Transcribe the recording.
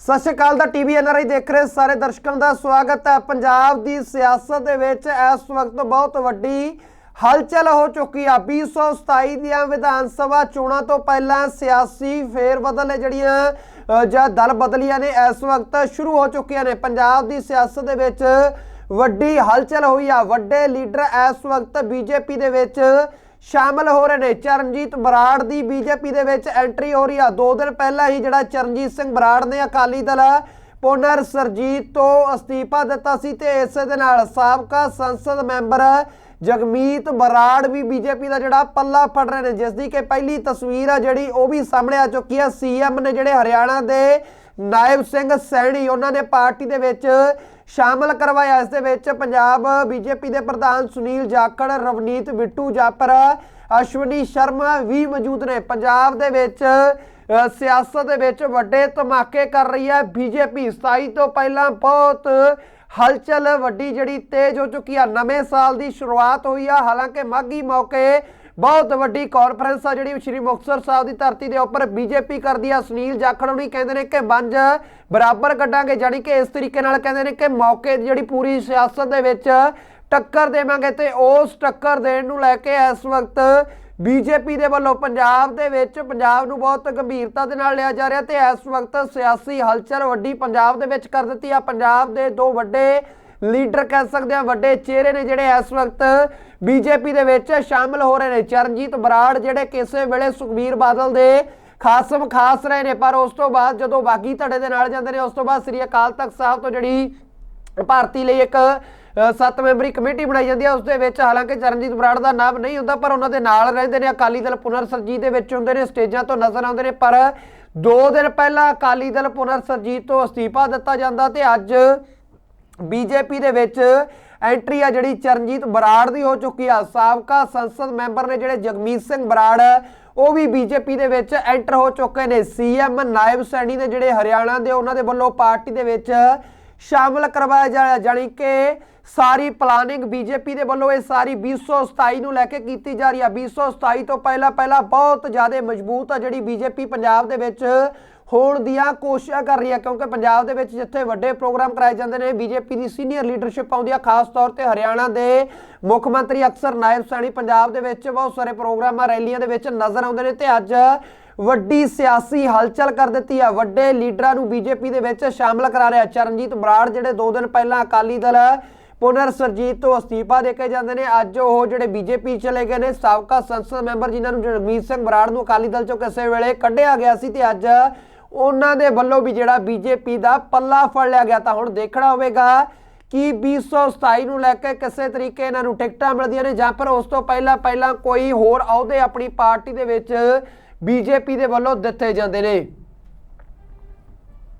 ਸਤਿ ਸ਼੍ਰੀ ਅਕਾਲ ਦਾ TV NRI ਦੇਖ ਰਹੇ ਸਾਰੇ ਦਰਸ਼ਕਾਂ ਦਾ ਸਵਾਗਤ ਹੈ। ਪੰਜਾਬ ਦੀ ਸਿਆਸਤ ਦੇ ਵਿੱਚ ਇਸ ਵਕਤ ਬਹੁਤ ਵੱਡੀ ਹਲਚਲ ਹੋ ਚੁੱਕੀ ਆ। 2027 ਦੀਆਂ ਵਿਧਾਨ ਸਭਾ ਚੋਣਾਂ ਤੋਂ ਪਹਿਲਾਂ ਸਿਆਸੀ ਫੇਰਬਦਲ ਹੈ ਜਿਹੜੀਆਂ ਜਾਂ ਦਲ ਬਦਲੀਆਂ ਨੇ ਇਸ ਵਕਤ ਸ਼ੁਰੂ ਹੋ ਚੁੱਕੀਆਂ ਨੇ। ਪੰਜਾਬ ਦੀ ਸਿਆਸਤ ਦੇ ਵਿੱਚ ਵੱਡੀ ਹਲਚਲ ਹੋਈ ਆ। ਵੱਡੇ ਲੀਡਰ ਇਸ ਵਕਤ ਬੀਜੇਪੀ ਦੇ ਵਿੱਚ ਸ਼ਾਮਲ ਹੋ ਰਹੇ ਨੇ। ਚਰਨਜੀਤ ਬਰਾੜ ਦੀ ਬੀਜੇਪੀ ਦੇ ਵਿੱਚ ਐਂਟਰੀ ਹੋ ਰਹੀ ਆ। ਦੋ ਦਿਨ ਪਹਿਲਾਂ ਹੀ ਜਿਹੜਾ ਚਰਨਜੀਤ ਸਿੰਘ ਬਰਾੜ ਨੇ ਅਕਾਲੀ ਦਲ ਪੁਨਰ ਸਰਜੀਤ ਤੋਂ ਅਸਤੀਫਾ ਦਿੱਤਾ ਸੀ ਤੇ ਇਸੇ ਦੇ ਨਾਲ ਸਾਬਕਾ ਸੰਸਦ ਮੈਂਬਰ ਜਗਮੀਤ ਬਰਾੜ ਵੀ ਬੀਜੇਪੀ ਦਾ ਜਿਹੜਾ ਪੱਲਾ ਫੜ ਰਹੇ ਨੇ। ਜਿਸ ਦੀ ਕਿ ਪਹਿਲੀ ਤਸਵੀਰ ਆ ਜਿਹੜੀ ਉਹ ਵੀ ਸਾਹਮਣੇ ਆ ਚੁੱਕੀ ਆ। ਸੀਐਮ ਨੇ ਜਿਹੜੇ ਹਰਿਆਣਾ ਦੇ ਨਾਇਬ ਸਿੰਘ ਸੈਣੀ ਉਹਨਾਂ ਨੇ ਪਾਰਟੀ ਦੇ ਵਿੱਚ ਸ਼ਾਮਲ ਕਰਵਾਇਆ। ਇਸ ਦੇ ਵਿੱਚ ਪੰਜਾਬ ਬੀਜੇਪੀ ਦੇ ਪ੍ਰਧਾਨ ਸੁਨੀਲ ਜਾਖੜ, ਰਵਨੀਤ ਬਿੱਟੂ, ਜਾਪਰ ਅਸ਼ਵਨੀ ਸ਼ਰਮਾ ਵੀ ਮੌਜੂਦ ਨੇ। ਪੰਜਾਬ ਦੇ ਵਿੱਚ ਸਿਆਸਤ ਦੇ ਵਿੱਚ ਵੱਡੇ ਧਮਾਕੇ ਕਰ ਰਹੀ ਹੈ ਬੀਜੇਪੀ। 27 ਤੋਂ ਪਹਿਲਾਂ ਬਹੁਤ ਹਲਚਲ, ਵੱਡੀ ਜਿਹੜੀ ਤੇਜ਼ ਹੋ ਚੁੱਕੀ ਆ। ਨਵੇਂ ਸਾਲ ਦੀ ਸ਼ੁਰੂਆਤ ਹੋਈ ਆ। ਹਾਲਾਂਕਿ ਮਾਗੀ ਮੌਕੇ ਬਹੁਤ ਵੱਡੀ ਕਾਨਫਰੰਸ ਆ ਜਿਹੜੀ ਸ਼੍ਰੀ ਮੁਕਤਸਰ ਸਾਹਿਬ ਦੀ ਧਰਤੀ ਦੇ ਉੱਪਰ ਬੀਜੇਪੀ ਕਰਦੀ ਆ ਸੁਨੀਲ ਜਾਖੜ ਹੁਣੀ ਕਹਿੰਦੇ ਨੇ ਕਿ ਬੰਜ ਬਰਾਬਰ ਕੱਢਾਂਗੇ ਜਾਨੀ ਕਿ ਇਸ ਤਰੀਕੇ ਨਾਲ ਕਹਿੰਦੇ ਨੇ ਕਿ ਮੌਕੇ ਦੀ ਜਿਹੜੀ ਪੂਰੀ ਸਿਆਸਤ ਦੇ ਵਿੱਚ ਟੱਕਰ ਦੇਵਾਂਗੇ ਤੇ ਉਸ ਟੱਕਰ ਦੇਣ ਨੂੰ ਲੈ ਕੇ ਇਸ ਵਕਤ ਬੀਜੇਪੀ ਦੇ ਵੱਲੋਂ ਪੰਜਾਬ ਦੇ ਵਿੱਚ, ਪੰਜਾਬ ਨੂੰ ਬਹੁਤ ਗੰਭੀਰਤਾ ਦੇ ਨਾਲ ਲਿਆ ਜਾ ਰਿਹਾ ਤੇ ਇਸ ਵਕਤ ਸਿਆਸੀ ਹਲਚਲ ਵੱਡੀ ਪੰਜਾਬ ਦੇ ਵਿੱਚ ਕਰ ਦਿੱਤੀ ਆ। ਪੰਜਾਬ ਦੇ ਦੋ ਵੱਡੇ ਲੀਡਰ ਕਹਿ ਸਕਦੇ ਆ ਵੱਡੇ ਚਿਹਰੇ ਨੇ ਜਿਹੜੇ ਇਸ ਵਕਤ ਬੀਜੇਪੀ ਦੇ ਵਿੱਚ ਸ਼ਾਮਲ ਹੋ ਰਹੇ ਨੇ। ਚਰਨਜੀਤ ਬਰਾੜ ਜਿਹੜੇ ਕਿਸੇ ਵੇਲੇ ਸੁਖਬੀਰ ਬਾਦਲ ਦੇ ਖਾਸਮ ਖਾਸ ਰਹੇ ਨੇ, ਪਰ ਉਸ ਤੋਂ ਬਾਅਦ ਜਦੋਂ ਬਾਗੀ ਧੜੇ ਦੇ ਨਾਲ ਜਾਂਦੇ ਨੇ, ਉਸ ਤੋਂ ਬਾਅਦ ਸ੍ਰੀ ਅਕਾਲ ਤਖਤ ਸਾਹਿਬ ਤੋਂ ਜਿਹੜੀ ਭਾਰਤੀ ਲਈ ਇੱਕ ਸੱਤ ਮੈਂਬਰੀ ਕਮੇਟੀ ਬਣਾਈ ਜਾਂਦੀ ਹੈ, ਉਸ ਦੇ ਵਿੱਚ ਹਾਲਾਂਕਿ ਚਰਨਜੀਤ ਬਰਾੜ ਦਾ ਨਾਮ ਨਹੀਂ ਹੁੰਦਾ, ਪਰ ਉਹਨਾਂ ਦੇ ਨਾਲ ਰਹਿੰਦੇ ਨੇ। ਅਕਾਲੀ ਦਲ ਪੁਨਰ ਸਰਜੀਤ ਦੇ ਵਿੱਚ ਹੁੰਦੇ ਨੇ, ਸਟੇਜਾਂ ਤੋਂ ਨਜ਼ਰ ਆਉਂਦੇ ਨੇ, ਪਰ 2 ਦਿਨ ਪਹਿਲਾਂ ਅਕਾਲੀ ਦਲ ਪੁਨਰ ਸਰਜੀਤ ਤੋਂ ਅਸਤੀਫਾ ਦਿੱਤਾ ਜਾਂਦਾ ਤੇ ਅੱਜ ਬੀਜੇਪੀ ਦੇ ਵਿੱਚ ਐਂਟਰੀ ਆ ਜਿਹੜੀ ਚਰਨਜੀਤ ਬਰਾੜ ਦੀ ਹੋ ਚੁੱਕੀ ਆ। ਸਾਬਕਾ ਸੰਸਦ ਮੈਂਬਰ ਨੇ ਜਿਹੜੇ ਜਗਮੀਤ ਸਿੰਘ ਬਰਾੜ, ਉਹ ਵੀ ਬੀਜੇਪੀ ਦੇ ਵਿੱਚ ਐਂਟਰ ਹੋ ਚੁੱਕੇ ਨੇ। ਸੀਐਮ ਨਾਇਬ ਸੈਣੀ ਦੇ ਜਿਹੜੇ ਹਰਿਆਣਾ ਦੇ, ਉਹਨਾਂ ਦੇ ਵੱਲੋਂ ਪਾਰਟੀ ਦੇ ਵਿੱਚ ਸ਼ਾਮਲ ਕਰਵਾਇਆ ਜਾ ਜਾਣੀ ਕਿ ਸਾਰੀ ਪਲਾਨਿੰਗ ਬੀਜੇਪੀ ਦੇ ਵੱਲੋਂ ਇਹ ਸਾਰੀ 2027 ਨੂੰ ਲੈ ਕੇ ਕੀਤੀ ਜਾ ਰਹੀ ਆ। 2027 ਤੋਂ ਪਹਿਲਾਂ ਪਹਿਲਾਂ ਬਹੁਤ ਜ਼ਿਆਦਾ ਮਜ਼ਬੂਤ ਆ ਜਿਹੜੀ ਬੀਜੇਪੀ ਪੰਜਾਬ ਦੇ ਵਿੱਚ ਹੋਣ ਦੀਆਂ ਕੋਸ਼ਿਸ਼ਾਂ ਕਰ ਰਹੀ ਹੈ ਕਿਉਂਕਿ ਪੰਜਾਬ ਦੇ ਵਿੱਚ ਜਿੱਥੇ ਵੱਡੇ ਪ੍ਰੋਗਰਾਮ ਕਰਾਏ ਜਾਂਦੇ ਨੇ, ਬੀਜੇਪੀ ਦੀ ਸੀਨੀਅਰ ਲੀਡਰਸ਼ਿਪ ਆਉਂਦੀ ਹੈ ਖਾਸ ਤੌਰ ਤੇ ਹਰਿਆਣਾ ਦੇ ਮੁੱਖ ਮੰਤਰੀ ਅਕਸਰ ਨਾਇਬ ਸਾਣੀ ਪੰਜਾਬ ਦੇ ਵਿੱਚ ਬਹੁਤ ਸਾਰੇ ਪ੍ਰੋਗਰਾਮਾਂ, ਰੈਲੀਆਂ ਦੇ ਵਿੱਚ ਨਜ਼ਰ ਆਉਂਦੇ ਨੇ ਤੇ ਅੱਜ ਵੱਡੀ ਸਿਆਸੀ ਹਲਚਲ ਕਰ ਦਿੱਤੀ ਆ। ਵੱਡੇ ਲੀਡਰਾਂ ਨੂੰ ਬੀਜੇਪੀ ਦੇ ਵਿੱਚ ਸ਼ਾਮਲ ਕਰਾ ਰਿਹਾ ਚਰਨਜੀਤ ਬਰਾੜ, ਜਿਹੜੇ 2 ਦਿਨ ਪਹਿਲਾਂ ਅਕਾਲੀ ਦਲ ਪੁਨਰ ਸਰਜੀਤ ਤੋਂ ਅਸਤੀਫਾ ਦੇ ਕੇ ਜਾਂਦੇ ਨੇ, ਅੱਜ ਉਹ ਜਿਹੜੇ ਬੀਜੇਪੀ ਚਲੇ ਗਏ ਨੇ, ਸਾਬਕਾ ਸੰਸਦ ਮੈਂਬਰ ਜਿਨ੍ਹਾਂ ਨੂੰ ਜਗਮੀਤ ਸਿੰਘ ਬਰਾੜ ਨੂੰ ਅਕਾਲੀ ਦਲ ਚੋਂ ਕਿਸੇ ਵੇਲੇ ਕੱਢਿਆ ਗਿਆ ਸੀ ਤੇ ਅੱਜ ਉਹਨਾਂ ਦੇ ਵੱਲੋਂ ਵੀ ਜਿਹੜਾ ਬੀਜੇਪੀ ਦਾ ਪੱਲਾ ਫੜ ਲਿਆ ਗਿਆ ਤਾਂ ਹੁਣ ਦੇਖਣਾ ਹੋਵੇਗਾ ਕਿ 2027 ਨੂੰ ਲੈ ਕੇ ਕਿਸੇ ਤਰੀਕੇ ਇਹਨਾਂ ਨੂੰ ਟਿਕਟਾਂ ਮਿਲਦੀਆਂ ਨੇ ਜਾਂ ਫਿਰ ਉਸ ਤੋਂ ਪਹਿਲਾਂ ਪਹਿਲਾਂ ਕੋਈ ਹੋਰ ਅਹੁਦੇ ਆਪਣੀ ਪਾਰਟੀ ਦੇ ਵਿੱਚ ਬੀਜੇਪੀ ਦੇ ਵੱਲੋਂ ਦਿੱਤੇ ਜਾਂਦੇ ਨੇ।